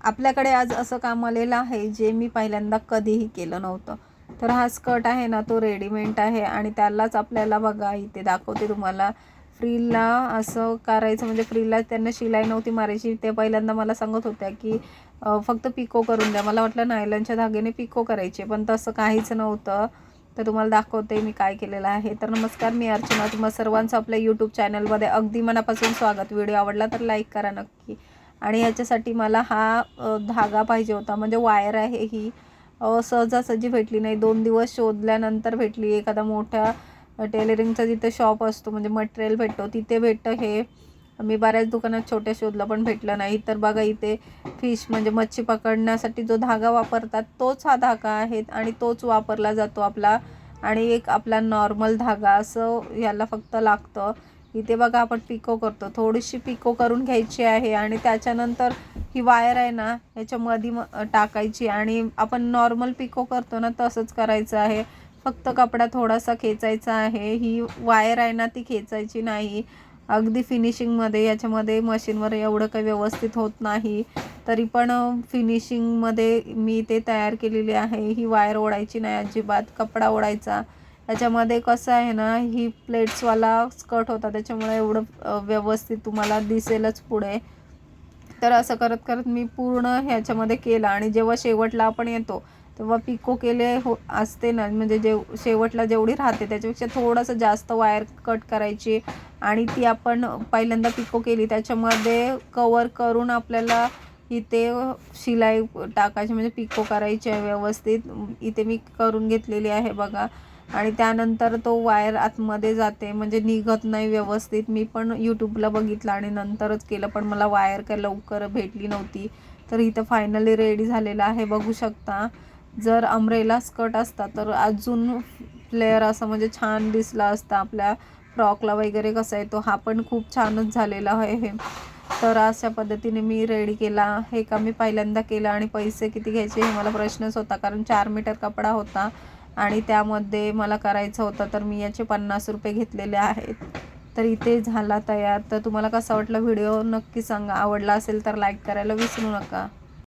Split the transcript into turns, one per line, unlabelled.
आपल्याकडे आज असं काम आलेलं आहे जे मी पहिल्यांदा कधीही केलं नव्हतं. तर हा स्कर्ट आहे ना तो रेडीमेड आहे आणि त्यालाच आपल्याला बघा इथे दाखवते तुम्हाला. फ्रीला असं करायचं म्हणजे फ्रीला त्यांना शिलाई नव्हती मारायची. ते पहिल्यांदा मला सांगत होत्या की फक्त पिको करून द्या. मला वाटलं नायलनच्या धाग्याने पिको करायचे पण तसं काहीच नव्हतं. तर तुम्हाला दाखवते मी काय केलेलं आहे. तर नमस्कार मी अर्चना. तुम्हा सर्वांचं आपल्या यूट्यूब चॅनलमध्ये अगदी मनापासून स्वागत. व्हिडिओ आवडला तर लाईक करा नक्की. आणि याच्यासाठी मला हा धागा पाहिजे होता. म्हणजे वायर आहे ही. सहजासहजी भेटली नाही. दोन दिवस शोधल्यानंतर भेटली. एखादा मोठ्या टेलरिंगचा जिथे शॉप असतो म्हणजे मटेरियल भेटतो तिथे भेटतं हे. मी बऱ्याच दुकानात छोट्या शोधलं पण भेटलं नाही. तर बघा इथे फिश म्हणजे मच्छी पकडण्यासाठी जो धागा वापरतात तोच हा धागा आहे आणि तोच वापरला जातो आपला. आणि एक आपला नॉर्मल धागा असं याला फक्त लागतं. इथे बघा आपण पिको करतो. थोडीशी पिको करून घ्यायची आहे आणि त्याच्यानंतर ही वायर आहे ना ह्याच्यामध्ये टाकायची आणि आपण नॉर्मल पिको करतो ना तसंच करायचं आहे. फक्त कपडा थोडासा खेचायचा आहे. ही वायर आहे ना ती खेचायची नाही. अगदी फिनिशिंगमध्ये याच्यामध्ये मशीनवर एवढं काही व्यवस्थित होत नाही. तरी पण फिनिशिंगमध्ये मी ते तयार केलेली आहे. ही वायर ओढायची नाही अजिबात. कपडा ओढायचा. त्याच्यामध्ये कसं आहे ना ही प्लेट्सवाला स्कर्ट होता त्याच्यामुळे एवढं व्यवस्थित तुम्हाला दिसेलच पुढे. तर असं करत करत मी पूर्ण ह्याच्यामध्ये केलं आणि जेव्हा शेवटला आपण येतो तेव्हा पिको केले हो असते ना म्हणजे जेव शेवटला जेवढी राहते त्याच्यापेक्षा थोडंसं जास्त वायर कट करायची आणि ती आपण पहिल्यांदा पिको केली. त्याच्यामध्ये कवर करून आपल्याला इथे शिलाई टाकायची म्हणजे पिको करायची आहे व्यवस्थित. इथे मी करून घेतलेली आहे बघा. आणि त्यानंतर तो वायर आतमध्ये जाते. म्हणजे निघत नाही व्यवस्थित. मी पण यूट्यूबला बघितलं आणि नंतरच केलं पण मला वायर काय लवकर भेटली नव्हती. तर इथं फायनली रेडी झालेलं आहे. बघू शकता जर अमरेला स्कर्ट असता तर अजून फ्लेअर असं म्हणजे छान दिसला असता. आपल्या फ्रॉकला वगैरे कसा आहे तो हा पण खूप छानच झालेला आहे हे. तर अशा पद्धतीने मी रेडी केला. हे का मी पहिल्यांदा केलं आणि पैसे किती घ्यायचे हे मला प्रश्नच होता. कारण चार मीटर कपडा होता. आणि त्यामध्ये मला करायचं होतं तर मी याचे पन्नास रुपये घेतलेले आहेत. तर इथे झाला तयार. तर तुम्हाला कसा वाटला व्हिडिओ नक्की सांगा. आवडला असेल तर लाईक करायला विसरू नका.